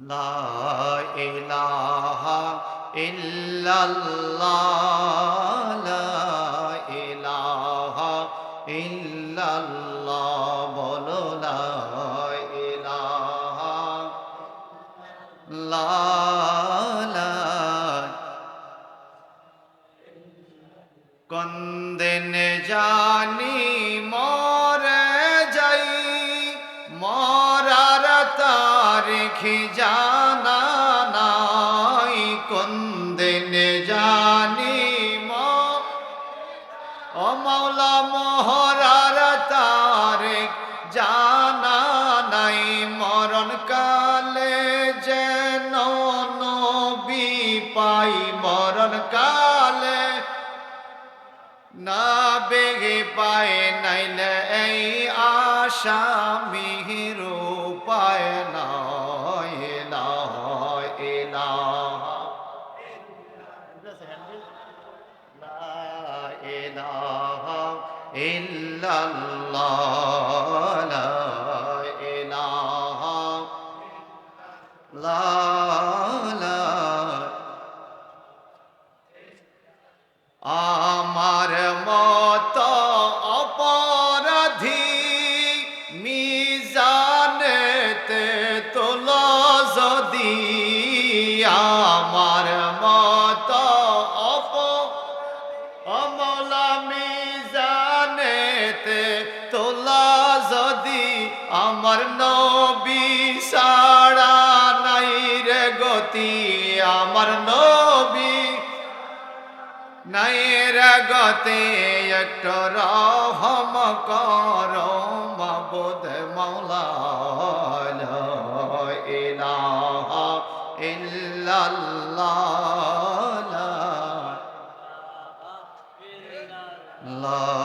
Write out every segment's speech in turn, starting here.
লা ইলাহা ইল্লাল্লাহ লা ইলাহা ইল্লাল্লাহ বলো লা ইলাহা। কন্দেন জানি তারিখ জানা নাই কন্দেন জানি ম ও মাওলা মোহরার তারিখ জানা নাই মরণ কালে যেন নবী পাই মরণ কালে না বেগে পায়, নাইলে এই আশা মিহির পায় আমার মত অপরাধী মিজানেতে তোল যদি আমার আমার নবী সাড়া নাই রে গতি, আমার নবী নাইর গতে, একটু রহম কর মাবুদ মাওলা লা ইলাহা ইল্লাল্লাহ, লা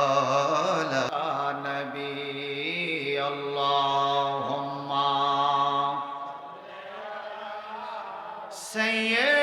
Seigneur.